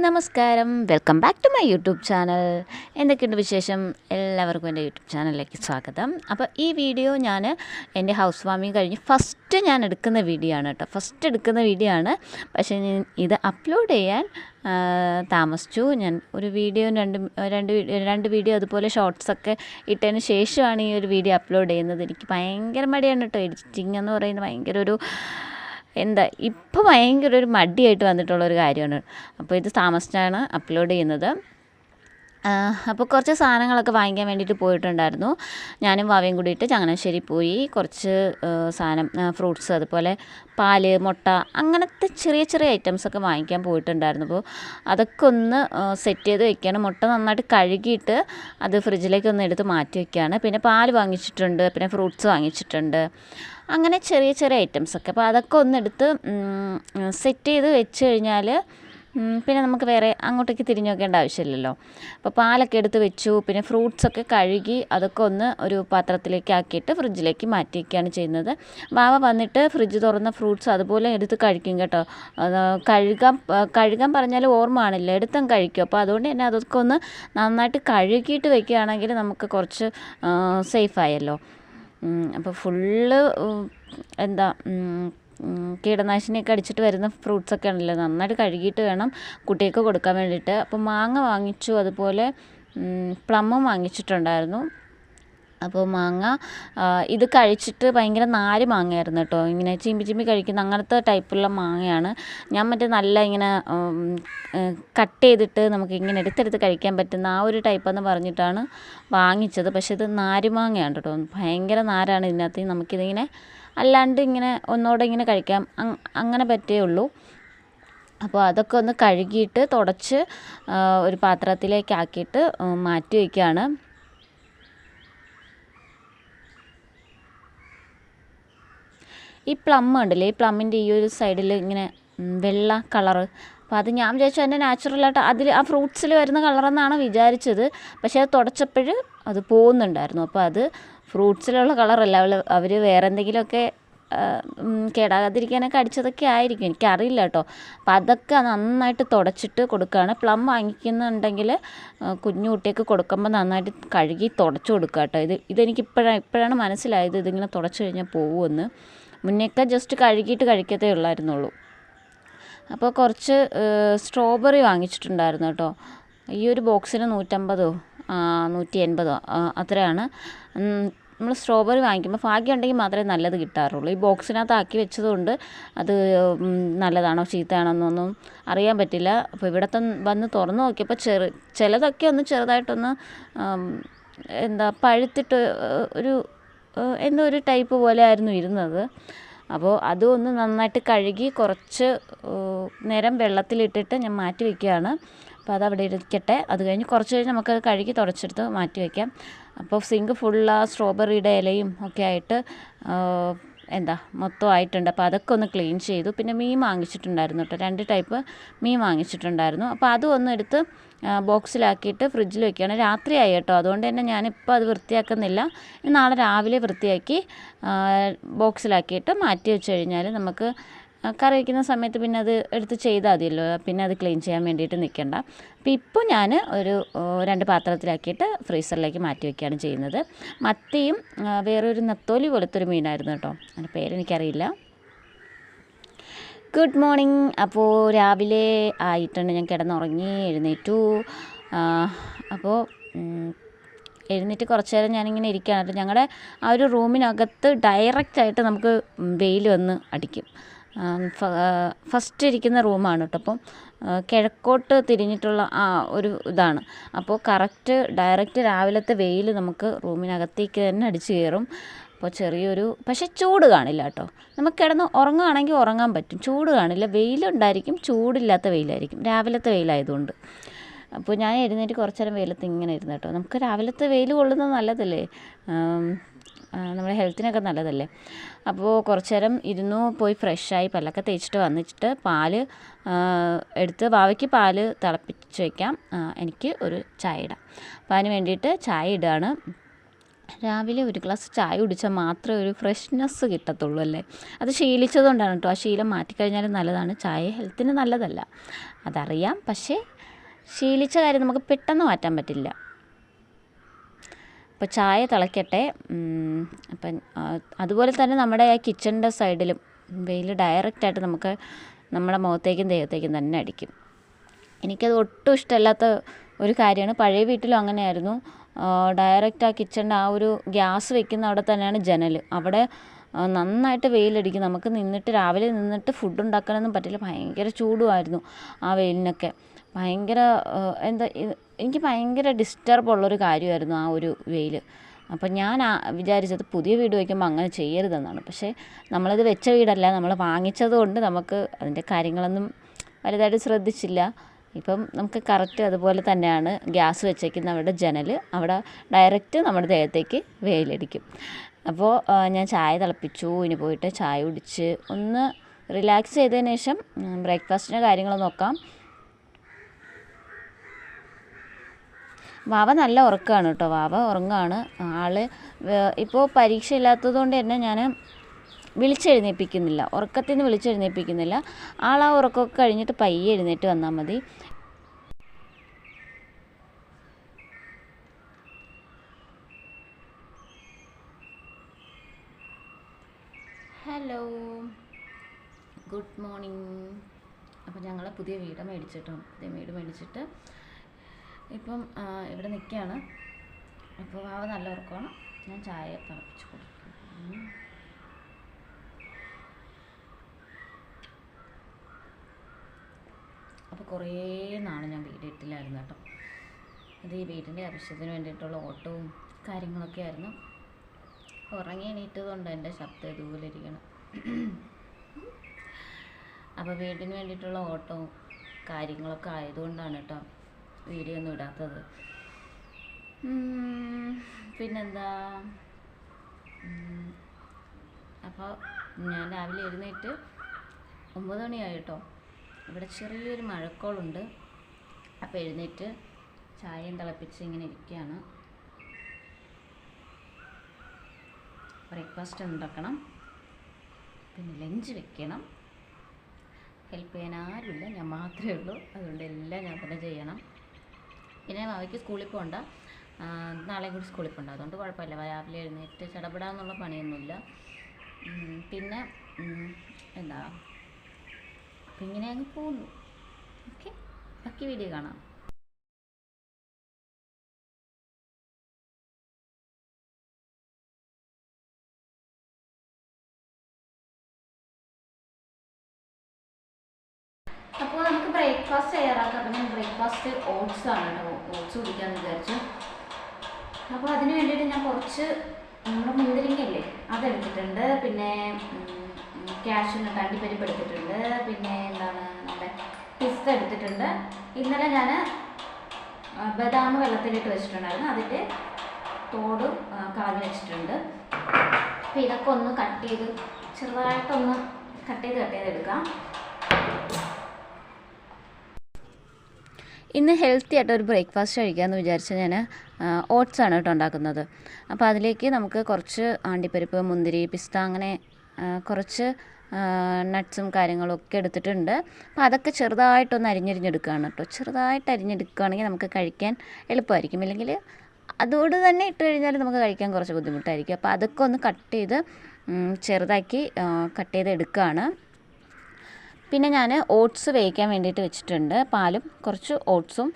നമസ്കാരം. Welcome back to my YouTube channel എന്തൊക്കെയുണ്ട് വിശേഷം? എല്ലാവർക്കും എന്റെ യൂട്യൂബ് ചാനലിലേക്ക് സ്വാഗതം. അപ്പോൾ ഈ വീഡിയോ ഞാൻ എന്റെ ഹൗസ് വാമിങ് കഴിഞ്ഞ് ഫസ്റ്റ് ഞാൻ എടുക്കുന്ന വീഡിയോ ആണ് കേട്ടോ. ഫസ്റ്റ് എടുക്കുന്ന വീഡിയോ ആണ്. പക്ഷേ ഇത് അപ്ലോഡ് ചെയ്യാൻ താമസിച്ചു. ഞാൻ ഒരു വീഡിയോ രണ്ട് രണ്ട് രണ്ട് വീഡിയോ അതുപോലെ ഷോർട്സൊക്കെ ഇട്ടതിന് ശേഷമാണ് ഈ ഒരു വീഡിയോ അപ്ലോഡ് ചെയ്യുന്നത്. എനിക്ക് ഭയങ്കര മടിയാണ് കേട്ടോ. എഡിറ്റിംഗ് എന്ന് പറയുന്നത് ഭയങ്കര ഒരു എന്താ ഇപ്പോൾ ഭയങ്കര ഒരു മടിയായിട്ട് വന്നിട്ടുള്ള ഒരു കാര്യമാണ്. അപ്പോൾ ഇത് താമസിച്ചാണ് അപ്ലോഡ് ചെയ്യുന്നത്. അപ്പോൾ കുറച്ച് സാധനങ്ങളൊക്കെ വാങ്ങിക്കാൻ വേണ്ടിയിട്ട് പോയിട്ടുണ്ടായിരുന്നു. ഞാനും വാവയും കൂടിയിട്ട് ചങ്ങനാശ്ശേരി പോയി. കുറച്ച് സാധനം ഫ്രൂട്ട്സ് അതുപോലെ പാൽ മുട്ട അങ്ങനത്തെ ചെറിയ ചെറിയ ഐറ്റംസൊക്കെ വാങ്ങിക്കാൻ പോയിട്ടുണ്ടായിരുന്നു. അപ്പോൾ അതൊക്കെ ഒന്ന് സെറ്റ് ചെയ്ത് വെക്കുകയാണ് മുട്ട നന്നായിട്ട് കഴുകിയിട്ട് അത് ഫ്രിഡ്ജിലേക്ക് ഒന്ന് എടുത്ത് മാറ്റി വെക്കുകയാണ് പിന്നെ പാൽ വാങ്ങിച്ചിട്ടുണ്ട് പിന്നെ ഫ്രൂട്ട്സ് വാങ്ങിച്ചിട്ടുണ്ട്. അങ്ങനെ ചെറിയ ചെറിയ ഐറ്റംസൊക്കെ അപ്പോൾ അതൊക്കെ ഒന്നെടുത്ത് സെറ്റ് ചെയ്ത് വെച്ച് കഴിഞ്ഞാൽ പിന്നെ നമുക്ക് വേറെ അങ്ങോട്ടേക്ക് തിരിഞ്ഞു നോക്കേണ്ട ആവശ്യമില്ലല്ലോ. അപ്പോൾ പാലൊക്കെ എടുത്ത് വെച്ചു പിന്നെ ഫ്രൂട്ട്സൊക്കെ കഴുകി അതൊക്കെ ഒന്ന് ഒരു പാത്രത്തിലേക്ക് ആക്കിയിട്ട് ഫ്രിഡ്ജിലേക്ക് മാറ്റി വയ്ക്കുകയാണ് ചെയ്യുന്നത്. വാവ വന്നിട്ട് ഫ്രിഡ്ജ് തുറന്ന ഫ്രൂട്ട്സ് അതുപോലെ എടുത്ത് കഴിക്കും കേട്ടോ. കഴുകാൻ കഴുകാൻ പറഞ്ഞാൽ ഓർമ്മ ആണില്ല എടുത്തും കഴിക്കും. അപ്പോൾ അതുകൊണ്ട് തന്നെ അതൊക്കെ ഒന്ന് നന്നായിട്ട് കഴുകിയിട്ട് വെക്കുകയാണെങ്കിൽ നമുക്ക് കുറച്ച് സേഫായല്ലോ അപ്പോൾ ഫുള്ള് എന്താ കീടനാശിനിയൊക്കെ അടിച്ചിട്ട് വരുന്ന ഫ്രൂട്ട്സൊക്കെ ആണല്ലോ. നന്നായിട്ട് കഴുകിയിട്ട് വേണം കുട്ടികൾക്ക് കൊടുക്കാൻ വേണ്ടിയിട്ട്. അപ്പോൾ മാങ്ങ വാങ്ങിച്ചു അതുപോലെ പ്ലമ്മും വാങ്ങിച്ചിട്ടുണ്ടായിരുന്നു. അപ്പോൾ മാങ്ങ ഇത് കഴിച്ചിട്ട് ഭയങ്കര നാര് മാങ്ങയായിരുന്നു കേട്ടോ. ഇങ്ങനെ ചിമ്പി ചിമ്പി കഴിക്കുന്ന അങ്ങനത്തെ ടൈപ്പുള്ള മാങ്ങയാണ്. ഞാൻ മറ്റേ നല്ല ഇങ്ങനെ കട്ട് ചെയ്തിട്ട് നമുക്ക് ഇങ്ങനെ എടുത്തെടുത്ത് കഴിക്കാൻ പറ്റുന്ന ആ ഒരു ടൈപ്പെന്ന് പറഞ്ഞിട്ടാണ് വാങ്ങിച്ചത്. പക്ഷേ ഇത് നാരുമാങ്ങയാണ് കേട്ടോ. ഭയങ്കര നാരാണ് ഇതിനകത്ത്. നമുക്കിതിങ്ങനെ അല്ലാണ്ട് ഇങ്ങനെ ഒന്നുകൂടെ ഇങ്ങനെ കഴിക്കാം. അങ്ങനെ പറ്റേ ഉള്ളൂ. അപ്പോൾ അതൊക്കെ ഒന്ന് കഴുകിയിട്ട് തുടച്ച് ഒരു പാത്രത്തിലേക്കാക്കിയിട്ട് മാറ്റി വയ്ക്കുകയാണ്. ഈ പ്ലം ഉണ്ടല്ലേ? ഈ പ്ലമ്മിന്റെ ഈ ഒരു സൈഡിൽ ഇങ്ങനെ വെള്ള കളറ് അപ്പോൾ അത് ഞാൻ വിചാരിച്ചു അതിന്റെ നാച്ചുറലായിട്ട് അതിൽ ആ ഫ്രൂട്ട്സിൽ വരുന്ന കളറെന്നാണ് വിചാരിച്ചത്. പക്ഷേ അത് തുടച്ചപ്പോൾ അത് പോകുന്നുണ്ടായിരുന്നു അപ്പോൾ അത് ഫ്രൂട്ട്സിലുള്ള കളറല്ല അവൾ അവർ വേറെ എന്തെങ്കിലുമൊക്കെ കേടാകാതിരിക്കാനൊക്കെ അടിച്ചതൊക്കെ ആയിരിക്കും. എനിക്കറിയില്ല കേട്ടോ. അപ്പോൾ അതൊക്കെ നന്നായിട്ട് തുടച്ചിട്ട് കൊടുക്കുകയാണ് പ്ലം വാങ്ങിക്കുന്നുണ്ടെങ്കിൽ കുഞ്ഞു കുട്ടിയൊക്കെ കൊടുക്കുമ്പോൾ നന്നായിട്ട് കഴുകി തുടച്ച് കൊടുക്കുക കേട്ടോ ഇത് ഇതെനിക്ക് ഇപ്പോഴാണ് ഇപ്പോഴാണ് മനസ്സിലായത് ഇതിങ്ങനെ തുടച്ച് കഴിഞ്ഞാൽ പോകുമെന്ന് മുന്നേക്കെ ജസ്റ്റ് കഴുകിയിട്ട് കഴിക്കത്തേ ഉള്ളായിരുന്നുള്ളൂ. അപ്പോൾ കുറച്ച് സ്ട്രോബെറി വാങ്ങിച്ചിട്ടുണ്ടായിരുന്നു കേട്ടോ. ഈ ഒരു ബോക്സിന് നൂറ്റമ്പതോ നൂറ്റി എൺപതോ അത്രയാണ്. നമ്മൾ സ്ട്രോബെറി വാങ്ങിക്കുമ്പോൾ ഭാഗ്യം ഉണ്ടെങ്കിൽ മാത്രമേ നല്ലത് കിട്ടാറുള്ളൂ. ഈ ബോക്സിനകത്ത് ആക്കി വെച്ചതുകൊണ്ട് അത് നല്ലതാണോ ചീത്തയാണോ എന്നൊന്നും അറിയാൻ പറ്റില്ല. അപ്പോൾ ഇവിടത്തെ വന്ന് തുറന്ന് നോക്കിയപ്പോൾ ചെറു ചിലതൊക്കെ ഒന്ന് ചെറുതായിട്ടൊന്ന് എന്താ പഴുത്തിട്ട് ഒരു എന്തോ ഒരു ടൈപ്പ് പോലെ ആയിരുന്നു ഇരുന്നത്. അപ്പോൾ അതൊന്ന് ഒന്ന് നന്നായിട്ട് കഴുകി കുറച്ച് നേരം വെള്ളത്തിലിട്ടിട്ട് ഞാൻ മാറ്റി വയ്ക്കുകയാണ് അപ്പോൾ അത് അവിടെ ഇരിക്കട്ടെ. അത് കഴിഞ്ഞ് കുറച്ച് കഴിഞ്ഞ് നമുക്കത് കഴുകി തുടച്ചെടുത്ത് മാറ്റി വയ്ക്കാം അപ്പോൾ സിങ്ക് ഫുൾ ആ സ്ട്രോബെറിയുടെ ഇലയും ഒക്കെ ആയിട്ട് എന്താ മൊത്തം ആയിട്ടുണ്ട് അപ്പോൾ അതൊക്കെ ഒന്ന് ക്ലീൻ ചെയ്തു. പിന്നെ മീൻ വാങ്ങിച്ചിട്ടുണ്ടായിരുന്നു കേട്ടോ. രണ്ട് ടൈപ്പ് മീൻ വാങ്ങിച്ചിട്ടുണ്ടായിരുന്നു. അപ്പോൾ അതും ഒന്ന് എടുത്ത് ബോക്സിലാക്കിയിട്ട് ഫ്രിഡ്ജിൽ വെക്കുകയാണ്. രാത്രിയായി കേട്ടോ. അതുകൊണ്ട് തന്നെ ഞാനിപ്പോൾ അത് വൃത്തിയാക്കുന്നില്ല. നാളെ രാവിലെ വൃത്തിയാക്കി ബോക്സിലാക്കിയിട്ട് മാറ്റി വെച്ച് കഴിഞ്ഞാൽ നമുക്ക് കറി വയ്ക്കുന്ന സമയത്ത് പിന്നെ അത് എടുത്ത് ചെയ്താൽ മതിയല്ലോ. പിന്നെ അത് ക്ലീൻ ചെയ്യാൻ വേണ്ടിയിട്ട് നിൽക്കണ്ട അപ്പോൾ ഇപ്പോൾ ഞാൻ ഒരു രണ്ട് പാത്രത്തിലാക്കിയിട്ട് ഫ്രീസറിലേക്ക് മാറ്റി വയ്ക്കുകയാണ് ചെയ്യുന്നത്. മത്തിയും വേറൊരു നത്തോലി പോലത്തെ ഒരു മീനായിരുന്നു കേട്ടോ. അതിന്റെ പേരെനിക്കറിയില്ല ഗുഡ് മോർണിംഗ് അപ്പോൾ രാവിലെ ആയിട്ടുണ്ട്. ഞാൻ കിടന്നുറങ്ങി എഴുന്നേറ്റു. അപ്പോൾ എഴുന്നേറ്റ് കുറച്ച് നേരം ഞാനിങ്ങനെ ഇരിക്കുകയാണ്. ഞങ്ങളുടെ ആ ഒരു റൂമിനകത്ത് ഡയറക്റ്റായിട്ട് നമുക്ക് വെയിൽ വന്ന് അടിക്കും. ഫസ്റ്റ് ഇരിക്കുന്ന റൂമാണ് കേട്ടോ അപ്പം കിഴക്കോട്ട് തിരിഞ്ഞിട്ടുള്ള ആ ഒരു ഇതാണ്. അപ്പോൾ കറക്റ്റ് ഡയറക്റ്റ് രാവിലത്തെ വെയിൽ നമുക്ക് റൂമിനകത്തേക്ക് തന്നെ അടിച്ച് കയറും. അപ്പോൾ ചെറിയൊരു പക്ഷേ ചൂട് കാണില്ല കേട്ടോ നമുക്ക് കിടന്ന് ഉറങ്ങുകയാണെങ്കിൽ ഉറങ്ങാൻ പറ്റും. ചൂട് കാണില്ല. വെയിലുണ്ടായിരിക്കും ചൂടില്ലാത്ത വെയിലായിരിക്കും. രാവിലത്തെ വെയിലായതുകൊണ്ട്. അപ്പോൾ ഞാൻ എഴുന്നേറ്റ് കുറച്ച് നേരം വെയിലത്ത് ഇങ്ങനെ ഇരുന്നു കേട്ടോ. നമുക്ക് രാവിലത്തെ വെയിൽ കൊള്ളുന്നത് നല്ലതല്ലേ? നമ്മുടെ ഹെൽത്തിനൊക്കെ നല്ലതല്ലേ? അപ്പോൾ കുറച്ച് നേരം ഇരുന്നു പോയി ഫ്രഷായി പല്ലൊക്കെ തേച്ചിട്ട് വന്നിട്ട് പാൽ എടുത്ത് വാവയ്ക്ക് പാൽ തിളപ്പിച്ച് വയ്ക്കാം എനിക്ക് ഒരു ചായ ഇടാം. അപ്പോൾ അതിന് വേണ്ടിയിട്ട് ചായ ഇടുകയാണ് രാവിലെ ഒരു ഗ്ലാസ് ചായ കുടിച്ചാൽ മാത്രമേ ഒരു ഫ്രഷ്നെസ് കിട്ടത്തുള്ളൂ അല്ലേ? അത് ശീലിച്ചതുകൊണ്ടാണ് കേട്ടോ. ആ ശീലം മാറ്റിക്കഴിഞ്ഞാൽ നല്ലതാണ്. ചായ ഹെൽത്തിന് നല്ലതല്ല. അതറിയാം. പക്ഷേ ശീലിച്ച കാര്യം നമുക്ക് പെട്ടെന്ന് മാറ്റാൻ പറ്റില്ല. അപ്പോൾ ചായ തിളയ്ക്കട്ടെ അപ്പം അതുപോലെ തന്നെ നമ്മുടെ ആ കിച്ചണിന്റെ സൈഡിലും വെയിൽ ഡയറക്റ്റായിട്ട് നമുക്ക് നമ്മുടെ മുഖത്തേക്കും ദേഹത്തേക്കും തന്നെ അടിക്കും. എനിക്കത് ഒട്ടും ഇഷ്ടമല്ലാത്ത ഒരു കാര്യമാണ്. പഴയ വീട്ടിലും അങ്ങനെയായിരുന്നു. ഡയറക്റ്റ് ആ കിച്ചണിന്റെ ആ ഒരു ഗ്യാസ് വെക്കുന്ന അവിടെ തന്നെയാണ് ജനൽ അവിടെ നന്നായിട്ട് വെയിലടിക്കും. നമുക്ക് നിന്നിട്ട് രാവിലെ നിന്നിട്ട് ഫുഡ് ഉണ്ടാക്കാനൊന്നും പറ്റില്ല. ഭയങ്കര ചൂടുമായിരുന്നു ആ വെയിലിനൊക്കെ. ഭയങ്കര എന്താ എനിക്ക് ഭയങ്കര ഡിസ്റ്റർബ് ഉള്ളൊരു കാര്യമായിരുന്നു ആ ഒരു വെയിൽ അപ്പം ഞാൻ വിചാരിച്ചത് പുതിയ വീട് വയ്ക്കുമ്പോൾ അങ്ങനെ ചെയ്യരുതെന്നാണ്. പക്ഷേ നമ്മളത് വെച്ച വീടല്ല നമ്മൾ വാങ്ങിച്ചത് കൊണ്ട് നമുക്ക് അതിന്റെ കാര്യങ്ങളൊന്നും വലുതായിട്ട് ശ്രദ്ധിച്ചില്ല. ഇപ്പം നമുക്ക് കറക്റ്റ് അതുപോലെ തന്നെയാണ് ഗ്യാസ് വെച്ചേക്കുന്ന അവിടെ ജനൽ അവിടെ ഡയറക്റ്റ് നമ്മുടെ ദേഹത്തേക്ക് വെയിലടിക്കും. അപ്പോൾ ഞാൻ ചായ തിളപ്പിച്ചു ഇനി പോയിട്ട് ചായ കുടിച്ച് ഒന്ന് റിലാക്സ് ചെയ്തതിന് ശേഷം ബ്രേക്ക്ഫാസ്റ്റിന്റെ കാര്യങ്ങൾ നോക്കാം. വാവ നല്ല ഉറക്കമാണ് കേട്ടോ. വാവ ഉറങ്ങാണ്. വേ- ഇപ്പോൾ പരീക്ഷ ഇല്ലാത്തതുകൊണ്ട് തന്നെ ഞാൻ വിളിച്ചെഴുന്നേൽപ്പിക്കുന്നില്ല. ഉറക്കത്തിൽ നിന്ന് വിളിച്ചെഴുന്നേൽപ്പിക്കുന്നില്ല. ആൾ ആ ഉറക്കമൊക്കെ കഴിഞ്ഞിട്ട് പയ്യെ എഴുന്നേറ്റ് വന്നാൽ മതി. ഹലോ. Good morning. അപ്പോൾ ഞങ്ങൾ പുതിയ വീട് മേടിച്ചിട്ടോ? പുതിയ വീട് മേടിച്ചിട്ട് ഇപ്പം ഇവിടെ നിൽക്കുകയാണ്. അപ്പോൾ വാവ നല്ല ഉറക്കമാണ്. ഞാൻ ചായ തിളപ്പിച്ച് കൊടുക്കും. അപ്പോൾ കുറേ നാൾ ഞാൻ വീട് ഇട്ടില്ലായിരുന്നു കേട്ടോ. അത് ഈ വീടിന്റെ ആവശ്യത്തിന് വേണ്ടിയിട്ടുള്ള ഓട്ടവും കാര്യങ്ങളൊക്കെ ആയിരുന്നു. ഉറങ്ങി എണീറ്റതുകൊണ്ട് എന്റെ ശബ്ദം ഇതുപോലെ ഇരിക്കണം. അപ്പോൾ വീടിന് വേണ്ടിയിട്ടുള്ള ഓട്ടവും കാര്യങ്ങളൊക്കെ ആയതുകൊണ്ടാണ് കേട്ടോ. വീഡിയോ ഒന്നും ഇടാത്തത് പിന്നെന്താ? അപ്പോൾ ഞാൻ രാവിലെ എഴുന്നേറ്റ് ഒമ്പത് മണിയായി കേട്ടോ. ഇവിടെ ചെറിയൊരു മഴക്കോളുണ്ട്. അപ്പോൾ എഴുന്നേറ്റ് ചായയും തിളപ്പിച്ച് ഇങ്ങനെ ഇരിക്കുകയാണ്. ബ്രേക്ക്ഫാസ്റ്റ് ഉണ്ടാക്കണം. പിന്നെ ലഞ്ച് വെക്കണം. ഹെൽപ്പ് ചെയ്യാൻ ആരുമില്ല. ഞാൻ മാത്രമേ ഉള്ളൂ. അതുകൊണ്ട് എല്ലാം ഞാൻ തന്നെ ചെയ്യണം. പിന്നെ അവയ്ക്ക് സ്കൂളിൽ പോകണ്ട നാളെ കൂടി സ്കൂളിൽ പോകണ്ട അതുകൊണ്ട് കുഴപ്പമില്ല. രാവിലെ എഴുന്നേറ്റ് ചടപടാന്നുള്ള പണിയൊന്നുമില്ല. പിന്നെ എന്താ? അപ്പം ഇങ്ങനെ അങ്ങ് പോകുന്നു. ഓക്കെ. ബാക്കി വീഡിയോ കാണാം. അപ്പോൾ നമുക്ക് ബ്രേക്ക്ഫാസ്റ്റ് തയ്യാറാക്കാം. അപ്പം ഞാൻ ബ്രേക്ക്ഫാസ്റ്റ് ഓട്സ് ആണ് ഓട്സ് കുടിക്കാമെന്ന് വിചാരിച്ചു. അപ്പോൾ അതിന് വേണ്ടിയിട്ട് ഞാൻ കുറച്ച് നമ്മുടെ മുന്തിരിങ്ങയില്ലേ അതെടുത്തിട്ടുണ്ട്. പിന്നെ ക്യാഷ്യൂനട്ട് അണ്ടിപ്പരിപ്പ് എടുത്തിട്ടുണ്ട്. പിന്നെ എന്താണ് നമ്മുടെ പിസ്ത എടുത്തിട്ടുണ്ട്. ഇന്നലെ ഞാൻ ബദാം വെള്ളത്തിലിട്ട് വെച്ചിട്ടുണ്ടായിരുന്നു. അതിന്റെ തോടും ആ, വെച്ചിട്ടുണ്ട്. അപ്പോൾ ഇതൊക്കെ ഒന്ന് കട്ട് ചെയ്ത് ചെറുതായിട്ടൊന്ന് കട്ട് ചെയ്ത് കട്ട് ചെയ്തെടുക്കാം. ഇന്ന് ഹെൽത്തി ആയിട്ട് ഒരു ബ്രേക്ക്ഫാസ്റ്റ് കഴിക്കാമെന്ന് വിചാരിച്ച് ഞാൻ ഓട്സ് ആണ് കേട്ടോ ഉണ്ടാക്കുന്നത്. അപ്പോൾ അതിലേക്ക് നമുക്ക് കുറച്ച് ആണ്ടിപ്പരിപ്പ് മുന്തിരി പിസ്ത അങ്ങനെ കുറച്ച് നട്ട്സും കാര്യങ്ങളും ഒക്കെ എടുത്തിട്ടുണ്ട്. അപ്പോൾ അതൊക്കെ ചെറുതായിട്ടൊന്ന് അരിഞ്ഞരിഞ്ഞെടുക്കുകയാണ് കേട്ടോ. ചെറുതായിട്ട് അരിഞ്ഞെടുക്കുകയാണെങ്കിൽ നമുക്ക് കഴിക്കാൻ എളുപ്പമായിരിക്കും. ഇല്ലെങ്കിൽ അതോട് തന്നെ ഇട്ട് കഴിഞ്ഞാൽ നമുക്ക് കഴിക്കാൻ കുറച്ച് ബുദ്ധിമുട്ടായിരിക്കും. അപ്പോൾ അതൊക്കെ ഒന്ന് കട്ട് ചെയ്ത് ചെറുതാക്കി കട്ട് ചെയ്ത് എടുക്കുകയാണ് പിന്നെ ഞാൻ ഓട്സ് വേവിക്കാൻ വേണ്ടിയിട്ട് വെച്ചിട്ടുണ്ട്. പാലും കുറച്ച് ഓട്സും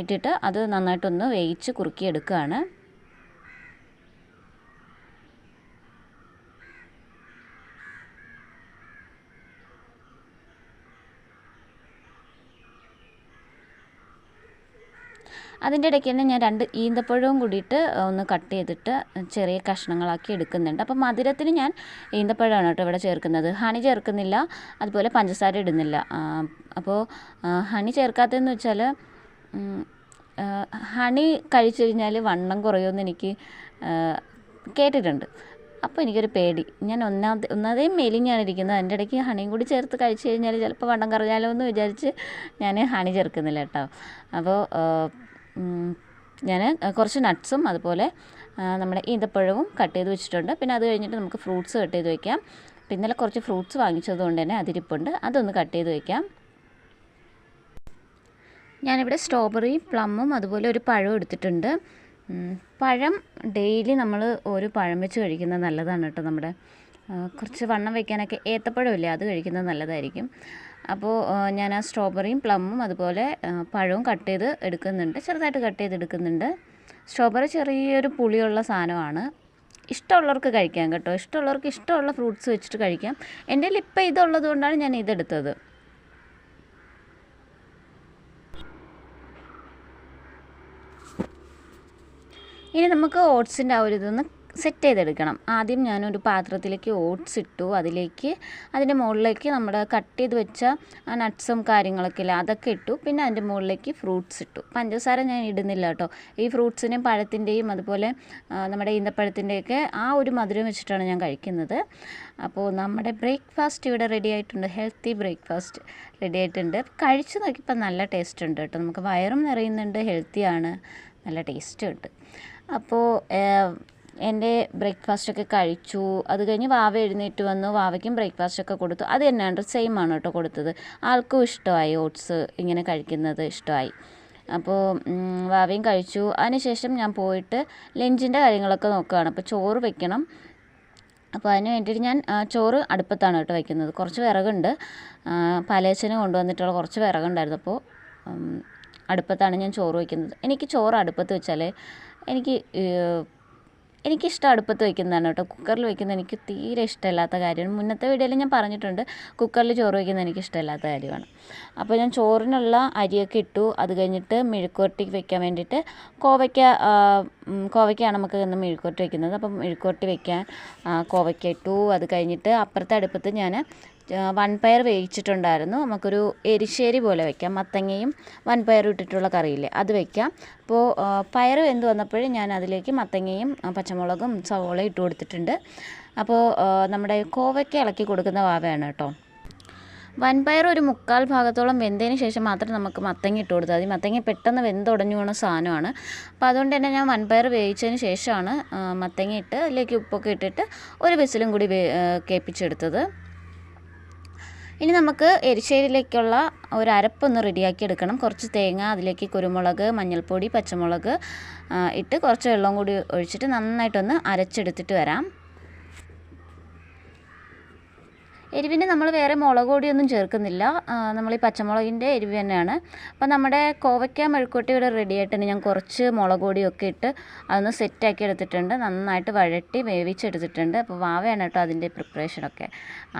ഇട്ടിട്ട് അത് നന്നായിട്ടൊന്ന് വേവിച്ച് കുറുക്കി അതിന്റെ ഇടയ്ക്ക് തന്നെ ഞാൻ രണ്ട് ഈന്തപ്പഴവും കൂടിയിട്ട് ഒന്ന് കട്ട് ചെയ്തിട്ട് ചെറിയ കഷ്ണങ്ങളാക്കി എടുക്കുന്നുണ്ട്. അപ്പോൾ മധുരത്തിന് ഞാൻ ഈന്തപ്പഴമാണ് കേട്ടോ ഇവിടെ ചേർക്കുന്നത്. ഹണി ചേർക്കുന്നില്ല അതുപോലെ പഞ്ചസാര ഇടുന്നില്ല. അപ്പോൾ ഹണി ചേർക്കാത്തതെന്ന് വെച്ചാൽ ഹണി കഴിച്ചു കഴിഞ്ഞാൽ വണ്ണം കുറയുമെന്ന് എനിക്ക് കേട്ടിട്ടുണ്ട്. അപ്പോൾ എനിക്കൊരു പേടി. ഞാൻ ഒന്നാമതേ മെലിഞ്ഞാണ് ഇരിക്കുന്നത്. അതിന്റെ ഇടയ്ക്ക് ഹണിയും കൂടി ചേർത്ത് കഴിച്ചു കഴിഞ്ഞാൽ ചിലപ്പോൾ വണ്ണം കുറഞ്ഞാലോ എന്ന് വിചാരിച്ച് ഞാൻ ഹണി ചേർക്കുന്നില്ല കേട്ടോ. അപ്പോൾ ഞാൻ കുറച്ച് നട്ട്സും അതുപോലെ നമ്മുടെ ഈന്തപ്പഴവും കട്ട് ചെയ്ത് വെച്ചിട്ടുണ്ട്. പിന്നെ അത് കഴിഞ്ഞിട്ട് നമുക്ക് ഫ്രൂട്ട്സ് കട്ട് ചെയ്ത് വയ്ക്കാം പിന്നെ ഇന്നലെ കുറച്ച് ഫ്രൂട്ട്സ് വാങ്ങിച്ചതുകൊണ്ട് തന്നെ അതിരിപ്പുണ്ട്. അതൊന്ന് കട്ട് ചെയ്ത് വയ്ക്കാം ഞാനിവിടെ സ്ട്രോബെറി പ്ലമ്മും അതുപോലെ ഒരു പഴവും എടുത്തിട്ടുണ്ട്. പഴം ഡെയിലി നമ്മൾ ഒരു പഴം വെച്ച് കഴിക്കുന്നത് നല്ലതാണ് കേട്ടോ നമ്മുടെ. കുറച്ച് വണ്ണം വയ്ക്കാനൊക്കെ ഏത്തപ്പഴമില്ലേ അത് കഴിക്കുന്നത് നല്ലതായിരിക്കും. അപ്പോൾ ഞാൻ ആ സ്ട്രോബെറിയും പ്ലമ്മും അതുപോലെ പഴവും കട്ട് ചെയ്ത് എടുക്കുന്നുണ്ട്. ചെറുതായിട്ട് കട്ട് ചെയ്ത് എടുക്കുന്നുണ്ട്. സ്ട്രോബെറി ചെറിയൊരു പുളിയുള്ള സാധനമാണ്. ഇഷ്ടമുള്ളവർക്ക് കഴിക്കാം കേട്ടോ. ഇഷ്ടമുള്ളവർക്ക് ഇഷ്ടമുള്ള ഫ്രൂട്ട്സ് വെച്ചിട്ട് കഴിക്കാം. എന്റെ ഇപ്പം ഇതുള്ളത് കൊണ്ടാണ് ഞാൻ ഇതെടുത്തത്. ഇനി നമുക്ക് ഓട്സിന്റെ ആ ഒരു ഇതൊന്ന് സെറ്റ് ചെയ്തെടുക്കണം. ആദ്യം ഞാനൊരു പാത്രത്തിലേക്ക് ഓട്സ് ഇട്ടു. അതിലേക്ക് അതിന്റെ മുകളിലേക്ക് നമ്മൾ കട്ട് ചെയ്ത് വെച്ച ആ നട്ട്സും കാര്യങ്ങളൊക്കെ ഇല്ല അതൊക്കെ ഇട്ടു. പിന്നെ അതിന്റെ മുകളിലേക്ക് ഫ്രൂട്ട്സ് ഇട്ടു. പഞ്ചസാര ഞാൻ ഇടുന്നില്ല കേട്ടോ. ഈ ഫ്രൂട്ട്സിനെയും പഴത്തിന്റെയും അതുപോലെ നമ്മുടെ ഈന്തപ്പഴത്തിന്റെയൊക്കെ ആ ഒരു മധുരം വെച്ചിട്ടാണ് ഞാൻ കഴിക്കുന്നത്. അപ്പോൾ നമ്മുടെ ബ്രേക്ക്ഫാസ്റ്റ് ഇവിടെ റെഡി ആയിട്ടുണ്ട്. ഹെൽത്തി ബ്രേക്ക്ഫാസ്റ്റ് റെഡി ആയിട്ടുണ്ട്. കഴിച്ചു നോക്കിയപ്പോൾ നല്ല ടേസ്റ്റ് ഉണ്ട് കേട്ടോ. നമുക്ക് വയറും നിറയുന്നുണ്ട്. ഹെൽത്തിയാണ് നല്ല ടേസ്റ്റും ഉണ്ട്. അപ്പോൾ എന്റെ ബ്രേക്ക്ഫാസ്റ്റൊക്കെ കഴിച്ചു. അത് കഴിഞ്ഞ് വാവ എഴുന്നേറ്റ് വന്നു. വാവയ്ക്കും ബ്രേക്ക്ഫാസ്റ്റൊക്കെ കൊടുത്തു. അത് തന്നെയാണ് സെയിം ആണ് കേട്ടോ കൊടുത്തത്. ആൾക്കും ഇഷ്ടമായി ഓട്സ് ഇങ്ങനെ കഴിക്കുന്നത് ഇഷ്ടമായി. അപ്പോൾ വാവയും കഴിച്ചു. അതിനുശേഷം ഞാൻ പോയിട്ട് ലഞ്ചിന്റെ കാര്യങ്ങളൊക്കെ നോക്കുകയാണ്. അപ്പോൾ ചോറ് വെക്കണം. അപ്പോൾ അതിന് വേണ്ടിയിട്ട് ഞാൻ ചോറ് അടുപ്പത്താണ് കേട്ടോ വയ്ക്കുന്നത് കുറച്ച് വിറകുണ്ട്. ആ, കൊണ്ടുവന്നിട്ടുള്ള കുറച്ച് വിറകുണ്ടായിരുന്നു. അപ്പോൾ അടുപ്പത്താണ് ഞാൻ ചോറ് വയ്ക്കുന്നത് എനിക്ക് ചോറ് അടുപ്പത്ത് വെച്ചാൽ എനിക്ക് എനിക്കിഷ്ടം അടുപ്പത്ത് വെക്കുന്നതാണ് കേട്ടോ. കുക്കറിൽ വയ്ക്കുന്നത് എനിക്ക് തീരെ ഇഷ്ടമില്ലാത്ത കാര്യമാണ്. മുന്നത്തെ വീഡിയോയിൽ ഞാൻ പറഞ്ഞിട്ടുണ്ട് കുക്കറിൽ ചോറ് വയ്ക്കുന്നത് എനിക്ക് ഇഷ്ടമില്ലാത്ത കാര്യമാണ്. അപ്പോൾ ഞാൻ ചോറിനുള്ള അരിയൊക്കെ ഇട്ടു. അത് കഴിഞ്ഞിട്ട് മെഴുക്കോട്ടി വെക്കാൻ വേണ്ടിയിട്ട് കോവയ്ക്ക കോവയ്ക്കാണ് നമുക്ക് ഇന്ന് മെഴുക്കുവരട്ടി വെക്കുന്നത്. അപ്പം മെഴുക്കുവരട്ടി വെക്കാൻ കോവയ്ക്ക ഇട്ടു. അത് കഴിഞ്ഞിട്ട് അപ്പുറത്തെ അടുപ്പത്ത് ഞാൻ വൻപയർ വേവിച്ചിട്ടുണ്ടായിരുന്നു. നമുക്കൊരു എരിശ്ശേരി പോലെ വെക്കാം. മത്തങ്ങയും വൻപയറും ഇട്ടിട്ടുള്ള കറിയില്ലേ അത് വെക്കാം. അപ്പോൾ പയർ വെന്ത് വന്നപ്പോൾ ഞാൻ അതിലേക്ക് മത്തങ്ങയും പച്ചമുളകും സവോളയും ഇട്ട് കൊടുത്തിട്ടുണ്ട്. അപ്പോൾ നമ്മുടെ കോവയ്ക്ക് ഇളക്കി കൊടുക്കുന്ന വാവയാണ് കേട്ടോ. വൻപയർ ഒരു മുക്കാൽ ഭാഗത്തോളം വെന്തതിന് ശേഷം മാത്രം നമുക്ക് മത്തങ്ങ ഇട്ട് കൊടുത്താൽ മതി. മത്തങ്ങ പെട്ടെന്ന് വെന്തുടഞ്ഞു പോകുന്ന സാധനമാണ്. അപ്പോൾ അതുകൊണ്ട് തന്നെ ഞാൻ വൻപയർ വേവിച്ചതിന് ശേഷമാണ് മത്തങ്ങ ഇട്ട് അതിലേക്ക് ഉപ്പൊക്കെ ഇട്ടിട്ട് ഒരു വിസിലും കൂടി കേൾപ്പിച്ചെടുത്തത്. ഇനി നമുക്ക് എരിശ്ശേരിയിലേക്കുള്ള ഒരു അരപ്പൊന്ന് റെഡിയാക്കി എടുക്കണം. കുറച്ച് തേങ്ങ അതിലേക്ക് കുരുമുളക് മഞ്ഞൾപ്പൊടി പച്ചമുളക് ഇട്ട് കുറച്ച് വെള്ളം കൂടി ഒഴിച്ചിട്ട് നന്നായിട്ടൊന്ന് അരച്ചെടുത്തിട്ട് വരാം. എരിവിന് നമ്മൾ വേറെ മുളക് പൊടിയൊന്നും ചേർക്കുന്നില്ല നമ്മൾ ഈ പച്ചമുളകിന്റെ എരിവ് തന്നെയാണ്. അപ്പോൾ നമ്മുടെ കോവയ്ക്ക മെഴുക്കുട്ടി ഇവിടെ റെഡി ആയിട്ടുണ്ട്. ഞാൻ കുറച്ച് മുളക് പൊടിയൊക്കെ ഇട്ട് അതൊന്ന് സെറ്റാക്കി എടുത്തിട്ടുണ്ട്. നന്നായിട്ട് വഴട്ടി വേവിച്ചെടുത്തിട്ടുണ്ട്. അപ്പോൾ വാവയാണ് കേട്ടോ അതിന്റെ പ്രിപ്പറേഷനൊക്കെ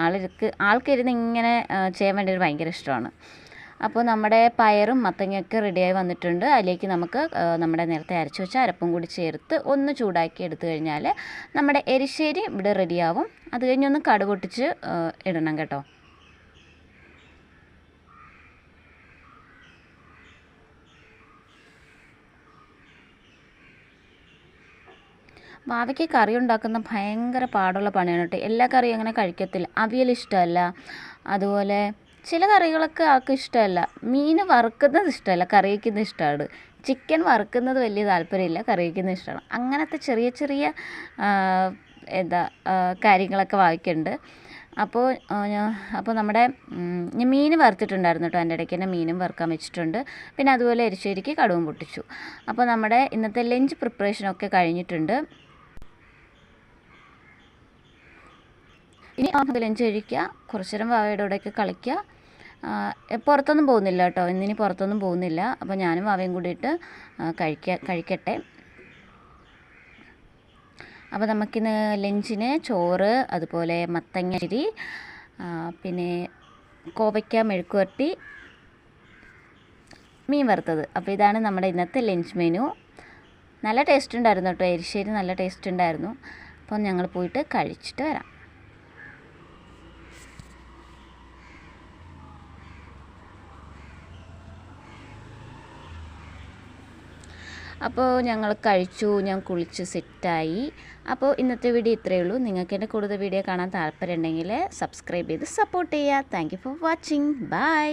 ആൾക്ക് ആൾക്കിരുന്ന് ഇങ്ങനെ ചെയ്യാൻ വേണ്ടി ഭയങ്കര ഇഷ്ടമാണ്. അപ്പോൾ നമ്മുടെ പയറും മത്തങ്ങയൊക്കെ റെഡിയായി വന്നിട്ടുണ്ട്. അതിലേക്ക് നമുക്ക് നമ്മുടെ നേരത്തെ അരച്ച് വെച്ച അരപ്പും കൂടി ചേർത്ത് ഒന്ന് ചൂടാക്കി എടുത്തു കഴിഞ്ഞാൽ നമ്മുടെ എരിശ്ശേരി ഇവിടെ റെഡിയാവും. അത് കഴിഞ്ഞൊന്ന് കട പൊട്ടിച്ച് ഇടണം കേട്ടോ. വാവയ്ക്ക് കറി ഉണ്ടാക്കുന്ന ഭയങ്കര പാടുള്ള പണിയാണ് കേട്ടോ. എല്ലാ കറിയും അങ്ങനെ കഴിക്കത്തില്ല. അവിയൽ ഇഷ്ടമല്ല. അതുപോലെ ചില കറികളൊക്കെ ആൾക്ക് ഇഷ്ടമല്ല. മീൻ വറുക്കുന്നത് ഇഷ്ടമല്ല കറി വയ്ക്കുന്നത് ഇഷ്ടമാണ്. ചിക്കൻ വറുക്കുന്നത് വലിയ താല്പര്യമില്ല കറി വയ്ക്കുന്നത് ഇഷ്ടമാണ്. അങ്ങനത്തെ ചെറിയ ചെറിയ എന്താ കാര്യങ്ങളൊക്കെ വായിക്കുന്നുണ്ട് അപ്പോൾ അപ്പോൾ നമ്മുടെ ഞാൻ മീൻ വറുത്തിട്ടുണ്ടായിരുന്നു കേട്ടോ. അതിന്റെ ഇടയ്ക്ക് തന്നെ മീനും വറുക്കാൻ വെച്ചിട്ടുണ്ട്. പിന്നെ അതുപോലെ എരിശ്ശേരിക്ക് കടുവും പൊട്ടിച്ചു. അപ്പോൾ നമ്മുടെ ഇന്നത്തെ ലഞ്ച് പ്രിപ്പറേഷനൊക്കെ കഴിഞ്ഞിട്ടുണ്ട്. ഇനി ലഞ്ച് കഴിക്കുക. കുറച്ചു നേരം വാവയുടെ കൂടെയൊക്കെ കളിക്കുക. പുറത്തൊന്നും പോകുന്നില്ല കേട്ടോ. ഇന്നിനി പുറത്തൊന്നും പോകുന്നില്ല. അപ്പോൾ ഞാനും വാവയും കൂടിയിട്ട് കഴിക്കുക കഴിക്ക കഴിക്കട്ടെ. അപ്പോൾ നമുക്കിന്ന് ലഞ്ചിന് ചോറ് അതുപോലെ മത്തങ്ങരി പിന്നെ കോവയ്ക്ക മെഴുക്കുവരട്ടി മീൻ വറുത്തത്. അപ്പോൾ ഇതാണ് നമ്മുടെ ഇന്നത്തെ ലഞ്ച് മെനു. നല്ല ടേസ്റ്റ് ഉണ്ടായിരുന്നു കേട്ടോ. എരിശ്ശേരി നല്ല ടേസ്റ്റ് ഉണ്ടായിരുന്നു. അപ്പോൾ ഞങ്ങൾ പോയിട്ട് കഴിച്ചിട്ട് വരാം. അപ്പോൾ ഞങ്ങൾ കഴിച്ചു ഞാൻ കുളിച്ച് സെറ്റായി. അപ്പോൾ ഇന്നത്തെ വീഡിയോ ഇത്രയേ ഉള്ളൂ. നിങ്ങൾക്ക് എന്റെ കൂടുതൽ വീഡിയോ കാണാൻ താല്പര്യം ഉണ്ടെങ്കിൽ സബ്സ്ക്രൈബ് ചെയ്ത് സപ്പോർട്ട് ചെയ്യുക. Thank for watching bye